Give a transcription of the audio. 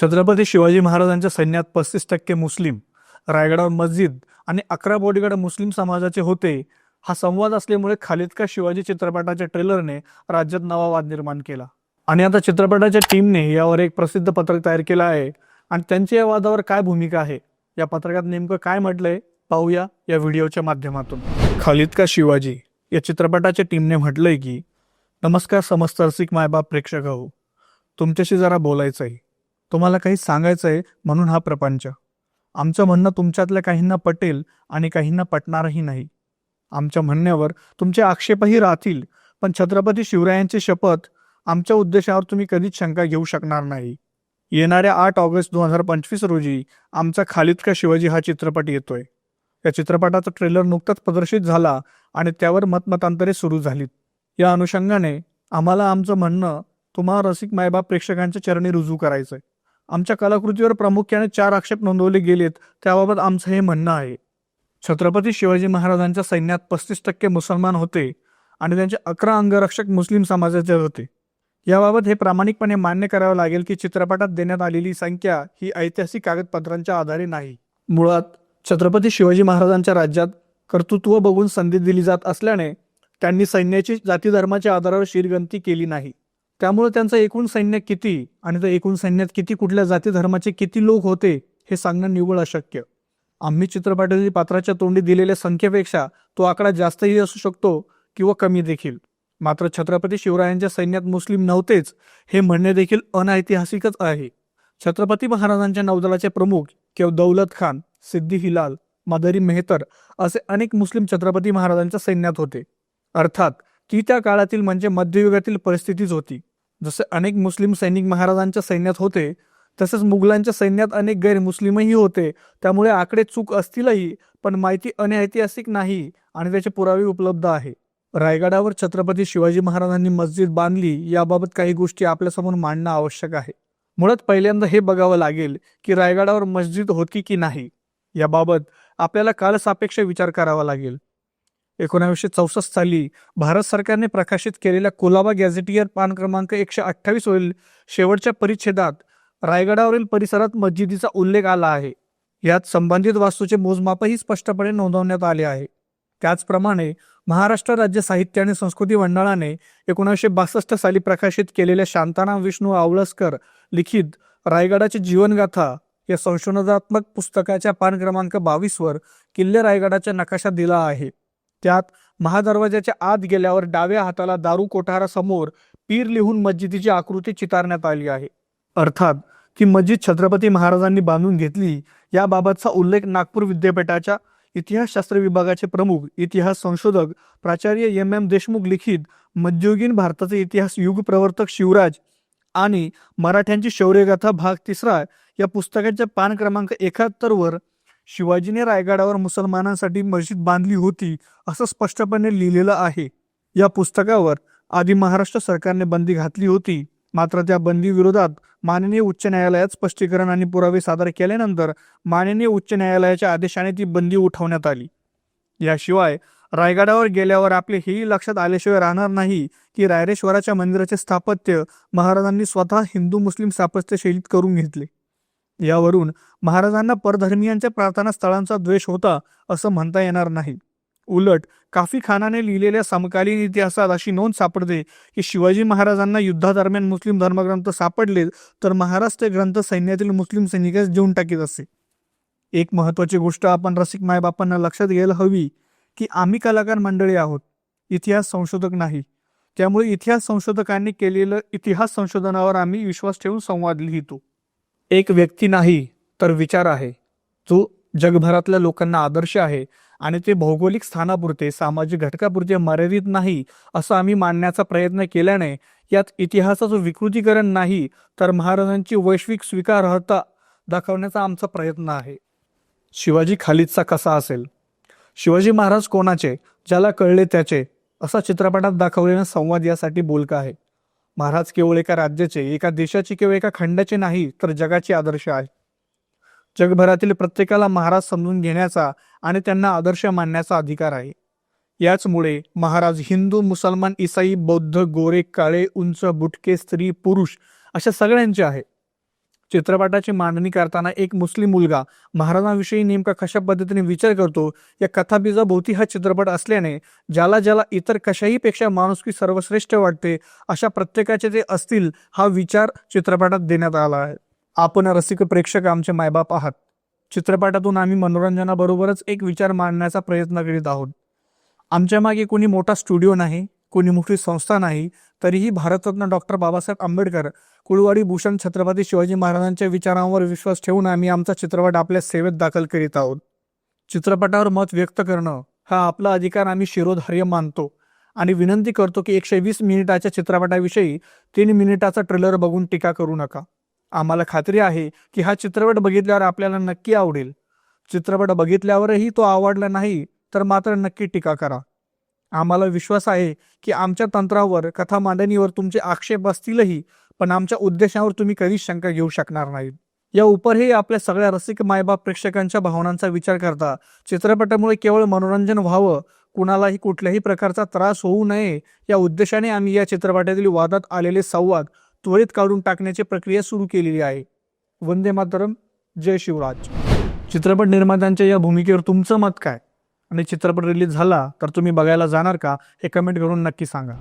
छत्रपती शिवाजी महाराजांच्या सैन्यात पस्तीस टक्के मुस्लिम रायगडावर मस्जिद आणि अकरा बॉडीगार्ड मुस्लिम समाजाचे होते. हा संवाद असल्यामुळे खालिद का शिवाजी चित्रपटाच्या ट्रेलरने राज्यात नवा वाद निर्माण केला. आणि आता चित्रपटाच्या टीमने यावर एक प्रसिद्ध पत्रक तयार केलं आहे. आणि त्यांच्या या वादावर काय भूमिका आहे? या पत्रकात नेमकं काय म्हटलंय? पाहूया या व्हिडिओच्या माध्यमातून. खालिद का शिवाजी या चित्रपटाच्या टीमने म्हटलंय की नमस्कार समस्त रसिक मायबाप प्रेक्षक हो. तुमच्याशी जरा बोलायचं आहे तुम्हाला काही सांगायचं आहे म्हणून हा प्रपंच. आमचं म्हणणं तुमच्यातल्या काहींना पटेल आणि काहींना पटणारही नाही. आमच्या म्हणण्यावर तुमचे आक्षेपही राहतील पण छत्रपती शिवरायांची शपथ आमच्या उद्देशावर तुम्ही कधीच शंका घेऊ शकणार नाही. येणाऱ्या आठ ऑगस्ट दोन हजार पंचवीस रोजी आमचा खालिद का शिवाजी हा चित्रपट येतोय. या चित्रपटाचा ट्रेलर नुकताच प्रदर्शित झाला आणि त्यावर मतमतांतरे सुरू झालीत. या अनुषंगाने आम्हाला आमचं म्हणणं तुम्हाला रसिक मायबाप प्रेक्षकांच्या चरणी रुजू करायचंय. आमच्या कलाकृतीवर प्रामुख्याने चार आक्षेप नोंदवले गेलेत. त्याबाबत आमचं हे म्हणणं आहे. छत्रपती शिवाजी महाराजांच्या सैन्यात पस्तीस टक्के मुसलमान होते आणि त्यांचे अकरा अंगरक्षक मुस्लिम समाजाचे होते. याबाबत हे प्रामाणिकपणे मान्य करावं लागेल की चित्रपटात देण्यात आलेली संख्या ही ऐतिहासिक कागदपत्रांच्या आधारे नाही. मुळात छत्रपती शिवाजी महाराजांच्या राज्यात कर्तृत्व बघून संधी दिली जात असल्याने त्यांनी सैन्याची जाती धर्माच्या आधारावर शिरगंती केली नाही. त्यामुळे त्यांचं एकूण सैन्य किती आणि त्या एकूण सैन्यात किती कुठल्या जाती धर्माचे किती लोक होते हे सांगणं निव्वळ अशक्य. आम्ही चित्रपटातील पात्राच्या तोंडी दिलेल्या संख्येपेक्षा तो आकडा जास्तही असू शकतो किंवा कमी देखील. मात्र छत्रपती शिवरायांच्या सैन्यात मुस्लिम नव्हतेच हे म्हणणे देखील अनैतिहासिकच आहे. छत्रपती महाराजांच्या नौदलाचे प्रमुख किंवा दौलत खान सिद्दी हिलाल मदरी मेहतर असे अनेक मुस्लिम छत्रपती महाराजांच्या सैन्यात होते. अर्थात ती त्या काळातील म्हणजे मध्ययुगातील परिस्थितीच होती. जसे अनेक मुस्लिम सैनिक महाराजांच्या सैन्यात होते तसेच मुघलांच्या सैन्यात अनेक गैरमुस्लिमही होते. त्यामुळे आकडे चूक असतीलही पण माहिती अनैतिहासिक नाही आणि त्याचे पुरावे उपलब्ध आहे. रायगडावर छत्रपती शिवाजी महाराजांनी मस्जिद बांधली याबाबत काही गोष्टी आपल्यासमोर मांडणं आवश्यक आहे. मुळात पहिल्यांदा हे बघावं लागेल की रायगडावर मस्जिद होती की नाही. याबाबत आपल्याला कालसापेक्ष विचार करावा लागेल. एकोणावीसशे चौसष्ट साली भारत सरकारने प्रकाशित केलेल्या कोलाबा गॅझेटियर पान क्रमांक एकशे अठ्ठावीस वरील शेवटच्या परिच्छेदात रायगडावरील परिसरात मस्जिदीचा उल्लेख आला आहे. यात संबंधित वास्तूचे मोजमापही स्पष्टपणे नोंदवण्यात आले आहे. त्याचप्रमाणे महाराष्ट्र राज्य साहित्य आणि संस्कृती मंडळाने एकोणीसशे बासष्ट साली प्रकाशित केलेल्या शांताराम विष्णू आवळसकर लिखित रायगडाची जीवनगाथा या संशोधनात्मक पुस्तकाच्या पान क्रमांक बावीसवर किल्ले रायगडाच्या नकाशा दिला आहे. त्यात महादरवाजाच्या आत गेल्यावर डाव्या हाताला दारू कोठारासमोर पीर लिहून मस्जिदीची आकृती चितारण्यात आली आहे. अर्थात ती मस्जिद छत्रपती महाराजांनी बांधून घेतली याबाबतचा उल्लेख नागपूर विद्यापीठाच्या इतिहासशास्त्र विभागाचे प्रमुख इतिहास संशोधक प्राचार्य एम एम देशमुख लिखित मध्ययुगीन भारताचे इतिहास युग प्रवर्तक शिवराज आणि मराठ्यांची शौर्यगाथा भाग तिसरा या पुस्तकाच्या पान क्रमांक एकाहत्तर वर शिवाजीने रायगडावर मुसलमानांसाठी मस्जिद बांधली होती असं स्पष्टपणे लिहिलेलं आहे. या पुस्तकावर आधी महाराष्ट्र सरकारने बंदी घातली होती मात्र त्या बंदी विरोधात माननीय उच्च न्यायालयात स्पष्टीकरण आणि पुरावे सादर केल्यानंतर माननीय उच्च न्यायालयाच्या आदेशाने ती बंदी उठवण्यात आली. याशिवाय रायगडावर गेल्यावर आपले हेही लक्षात आल्याशिवाय राहणार नाही की रायरेश्वराच्या मंदिराचे स्थापत्य महाराजांनी स्वतः हिंदू मुस्लिम स्थापत्य शैलीत करून घेतले. यावरून महाराजांना परधर्मियांच्या प्रार्थना स्थळांचा द्वेष होता असं म्हणता येणार नाही. उलट काफी खानाने लिहिलेल्या समकालीन इतिहासात अशी नोंद सापडते की शिवाजी महाराजांना युद्धादरम्यान मुस्लिम धर्मग्रंथ सापडले तर महाराज ते ग्रंथ सैन्यातील मुस्लिम सैनिकास देऊन टाकीत असे. एक महत्वाची गोष्ट आपण रसिक मायबापांना लक्षात घ्यायला हवी की आम्ही कलाकार मंडळी आहोत. इतिहास संशोधक नाही. त्यामुळे इतिहास संशोधकांनी केलेलं इतिहास संशोधनावर आम्ही विश्वास ठेवून संवाद लिहितो. एक व्यक्ती नाही तर विचार आहे. जो जगभरातल्या लोकांना आदर्श आहे आणि ते भौगोलिक स्थानापुरते सामाजिक घटकापुरते मर्यादित नाही असं आम्ही मानण्याचा प्रयत्न केल्याने यात इतिहासाचं विकृतीकरण नाही तर महाराजांची वैश्विक स्वीकारार्हता दाखवण्याचा आमचा प्रयत्न आहे. शिवाजी खालिदचा कसा असेल? शिवाजी महाराज कोणाचे? ज्याला कळले त्याचे असा चित्रपटात दाखवलेला संवाद यासाठी बोलका आहे. महाराज केवळ एका राज्याचे एका देशाचे किंवा एका खंडाचे नाही तर जगाचे आदर्श आहे जगभरातील प्रत्येकाला महाराज समजून घेण्याचा आणि त्यांना आदर्श मानण्याचा अधिकार आहे. याचमुळे महाराज हिंदू मुसलमान इसाई बौद्ध गोरे काळे उंच बुटके स्त्री पुरुष अशा सगळ्यांचे आहे चित्रपटाची मांडणी करताना एक मुस्लिम मुलगा महाराजांविषयी नेमका कशा पद्धतीने विचार करतो या कथाबीजाभोवती हा चित्रपट असल्याने ज्याला ज्याला इतर कशाही पेक्षा माणुसकी सर्वश्रेष्ठ वाटते अशा प्रत्येकाचे जे असतील हा विचार चित्रपटात देण्यात आला आहे. आपण रसिक प्रेक्षक आमचे मायबाप आहात. चित्रपटातून आम्ही मनोरंजनाबरोबरच एक विचार मांडण्याचा प्रयत्न करीत आहोत. आमच्या मागे कोणी मोठा स्टुडिओ नाही कोणी मोठी संस्था नाही तरीही भारतरत्न डॉक्टर बाबासाहेब आंबेडकर कुळवाडी भूषण छत्रपती शिवाजी महाराजांच्या विचारांवर विश्वास ठेवून आम्ही आमचा चित्रपट आपल्या सेवेत दाखल करीत आहोत. चित्रपटावर मत व्यक्त करणं हा आपला अधिकार आम्ही शिरोधार्य मानतो आणि विनंती करतो की एकशे वीस मिनिटाच्या चित्रपटाविषयी तीन मिनिटाचा ट्रेलर बघून टीका करू नका. आम्हाला खात्री आहे की हा चित्रपट बघितल्यावर आपल्याला नक्की आवडेल. चित्रपट बघितल्यावरही तो आवडला नाही तर मात्र नक्की टीका करा. आम्हाला विश्वास आहे की आमच्या तंत्रावर कथा मांडणीवर तुमचे आक्षेप असतीलही पण आमच्या उद्देशावर तुम्ही कधीच शंका घेऊ शकणार नाहीत या उपरही आपल्या सगळ्या रसिक मायबाप प्रेक्षकांच्या भावनांचा विचार करता. चित्रपटामुळे केवळ मनोरंजन व्हावं कुणालाही कुठल्याही प्रकारचा त्रास होऊ नये या उद्देशाने आम्ही या चित्रपटातील वादात आलेले संवाद त्वरित काढून टाकण्याची प्रक्रिया सुरू केलेली आहे. वंदे मातरम. जय शिवराज. चित्रपट निर्मात्यांच्या या भूमिकेवर तुमचं मत काय? आणि चित्रपट रिलीज झाला तर तुम्ही बघायला जाणार का हे कमेंट करून नक्की सांगा.